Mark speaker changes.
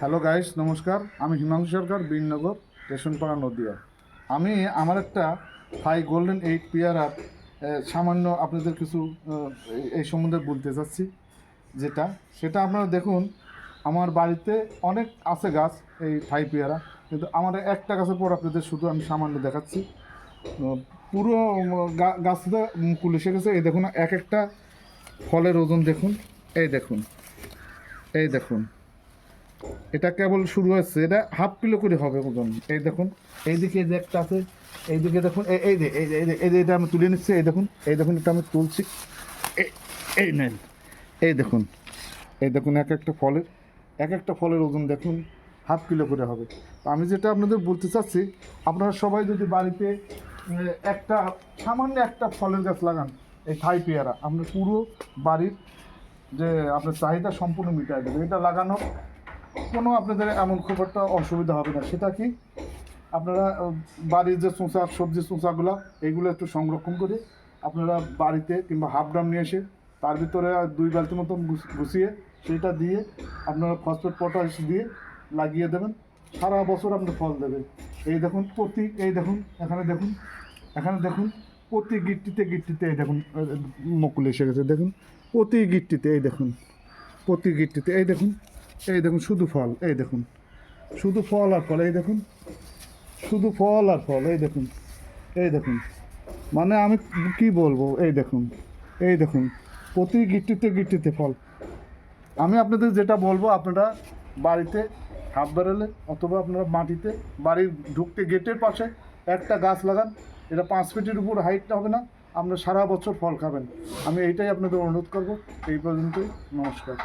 Speaker 1: Hello guys নমস্কার। আমি হিমাংশু সরকার বীরনগর রেশনপাড়া নদিয়া। আমি আমার একটা থাই গোল্ডেন এইট পেয়ারার সামান্য আপনাদের কিছু এই- সম্বন্ধে বলতে চাচ্ছি, যেটা, সেটা আপনারা দেখুন, আমার বাড়িতে অনেক আছে গাছ এই থাই পেয়ারা কিন্তু আমার একটা গাছের পর আপনাদের শুধু আমি সামান্য দেখাচ্ছি। পুরো গাছটা মুকুল এসে গেছে। এই দেখুন, এক একটা ফলের ওজন দেখুন, এই দেখুন এই দেখুন। এটা কেবল শুরু হয়েছে, এটা হাফ কিলো করে হবে ওজন। এই দেখুন, এইদিকে এই যে একটা আছে দেখুন, এই এই যে এই যে, এই যে- এই যে এটা আমি তুলে নিচ্ছি, এই দেখুন এই দেখুন এটা আমি তুলছি। এই- নেন, এই দেখুন এই দেখুন এক একটা ফলের, এক একটা ফলের ওজন দেখুন, হাফ কিলো করে হবে। আমি যেটা আপনাদের বলতে চাচ্ছি, আপনারা সবাই যদি বাড়িতে একটা, সামান্য একটা ফলের গাছ লাগান, এই থাই পেয়ারা আপনার পুরো বাড়ির যে আপনার চাহিদা সম্পূর্ণ মিটাই দেবে। এটা লাগানো কোনো আপনাদের এমন খুব একটা অসুবিধা হবে না। সেটা কি? আপনারা বাড়ির যে চোঁচা সবজি চোঁচাগুলো, এগুলো একটু সংরক্ষণ করে আপনারা বাড়িতে কিংবা হাফ ড্রাম নিয়ে এসে তার ভিতরে দুই বালতি মতন গুছিয়ে সেইটা দিয়ে আপনারা ফসফেট, পটাশ দিয়ে লাগিয়ে দেবেন। সারা বছর আপনি ফল দেবে এই দেখুন, প্রতি, এই দেখুন, এখানে দেখুন এখানে দেখুন, প্রতি গিট্টিতে গিট্টিতে এই দেখুন মুকুল এসে গেছে। দেখুন, প্রতি গিট্টিতে এই দেখুন, প্রতি গিট্টিতে এই দেখুন এই দেখুন, শুধু ফল, এই দেখুন। শুধু ফল আর ফল, এই দেখুন। শুধু ফল আর ফল, এই দেখুন এই দেখুন। মানে আমি কি বলব, এই দেখুন এই দেখুন, প্রতি গিট্টিতে গিট্টিতে ফল। আমি আপনাদের যেটা বলব, আপনারা বাড়িতে হাফ ব্যারেলে অথবা আপনারা মাটিতে বাড়ির ঢুকতে গেটের পাশে একটা গাছ লাগান, এটা পাঁচ ফিটের উপর হাইটটা হবে না, আপনারা সারা বছর ফল খাবেন। আমি এইটাই আপনাদের অনুরোধ করব, এই পর্যন্তই, নমস্কার।